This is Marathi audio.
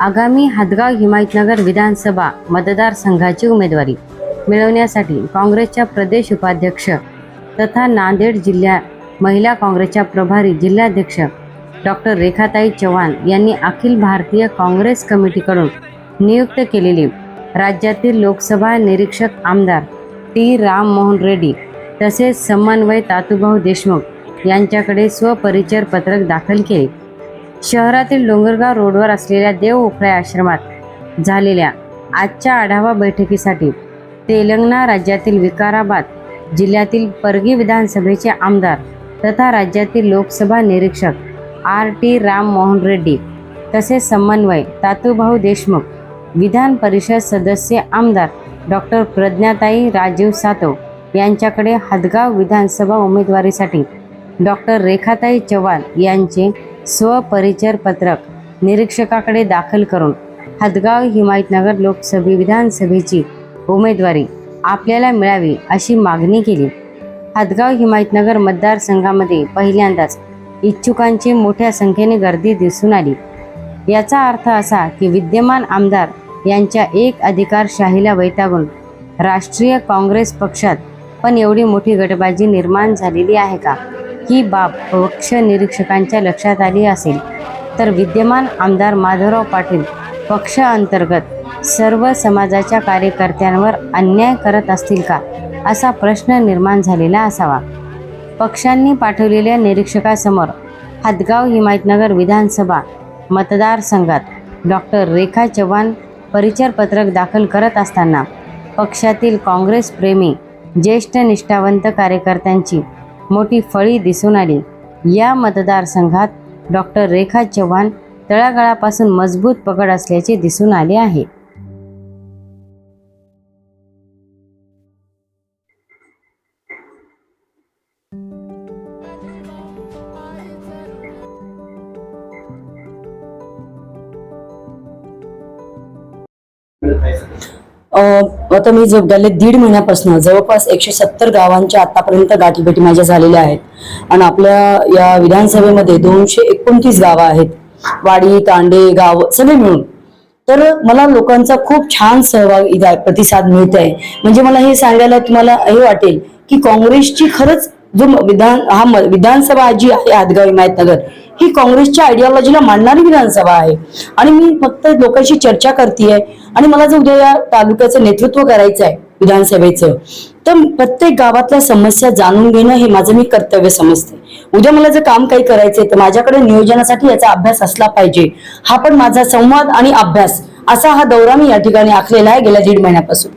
आगामी हादगाव हिमायतनगर विधानसभा मतदारसंघाची उमेदवारी. मिळवण्यासाठी काँग्रेसच्या प्रदेश उपाध्यक्ष तथा नांदेड जिल्हा महिला काँग्रेसच्या प्रभारी जिल्हाध्यक्ष डॉक्टर रेखाताई चव्हाण यांनी अखिल भारतीय काँग्रेस कमिटीकडून नियुक्त केलेली राज्यातील लोकसभा निरीक्षक आमदार टी. राम मोहन रेड्डी तसेच समन्वय तातुभाऊ देशमुख यांच्याकडे स्वपरिचय पत्रक दाखल केले. शहरातील डोंगरगाव रोडवर असलेल्या देव उखळे आश्रमात झालेल्या आजच्या आढावा बैठकीसाठी तेलंगणा राज्यातील विकाराबाद जिल्ह्यातील परगी विधानसभेचे आमदार तथा राज्यातील लोकसभा निरीक्षक आर टी राम मोहन रेड्डी तसेच समन्वय तातुभाऊ देशमुख विधान परिषद सदस्य आमदार डॉक्टर प्रज्ञाताई राजीव सातव यांच्याकडे हदगाव विधानसभा उमेदवारीसाठी डॉक्टर रेखाताई चव्हाण यांचे स्वपरिचर पत्रक निरीक्षकाकडे दाखल करून हदगाव हिमायतनगर लोकसभे विधानसभेची उमेदवारी आपल्याला मिळावी अशी मागणी केली. हदगाव हिमायतनगर मतदारसंघामध्ये पहिल्यांदाच इच्छुकांची मोठ्या संख्येने गर्दी दिसून आली. याचा अर्थ असा की विद्यमान आमदार यांच्या एक अधिकारशाहीला वैतागून राष्ट्रीय काँग्रेस पक्षात पण एवढी मोठी गटबाजी निर्माण झालेली आहे का? ही बाब पक्ष निरीक्षकांच्या लक्षात आली असेल. तर विद्यमान आमदार माधवराव पाटील पक्षांतर्गत सर्व समाजाच्या कार्यकर्त्यांवर अन्याय करत असतील का असा प्रश्न निर्माण झालेला असावा. पक्षांनी पाठवलेल्या निरीक्षकासमोर हदगाव हिमायतनगर विधानसभा मतदारसंघात डॉक्टर रेखा चव्हाण परिचय पत्रक दाखल करत असताना पक्षातील काँग्रेसप्रेमी ज्येष्ठ निष्ठावंत कार्यकर्त्यांची मोठी फळी दिसून आली. या मतदारसंघात डॉक्टर रेखा चव्हाण तळागाळापासून मजबूत पकड असल्याचे दिसून आले आहे. आता मी गेले दीड महिन्यापासून जवळपास एकशे सत्तर गावांच्या आतापर्यंत गाठीभेटी माझ्या झालेल्या आहेत. आणि आपल्या या विधानसभेमध्ये दोनशे एकोणतीस गावं आहेत. वाडी तांडे गाव सगळे मिळून. तर मला लोकांचा खूप छान सहभाग प्रतिसाद मिळत आहे म्हणजे मला हे सांगायला तुम्हाला हे वाटेल की काँग्रेसची खरंच जो विधान हा म- विधानसभा जी आहे आदगाव हिमायतनगर ही काँग्रेसच्या आयडियॉलॉजीला मांडणारी विधानसभा आहे. आणि मी फक्त लोकांशी चर्चा करते आणि मला जर उद्या या तालुक्याचं नेतृत्व करायचं आहे विधानसभेचं तर प्रत्येक गावातल्या समस्या जाणून घेणं हे माझं मी कर्तव्य समजते. उद्या मला जर काम काही करायचंय तर माझ्याकडे नियोजनासाठी याचा अभ्यास असला पाहिजे. हा पण माझा संवाद आणि अभ्यास असा हा दौरा मी या ठिकाणी आखलेला आहे गेल्या दीड महिन्यापासून.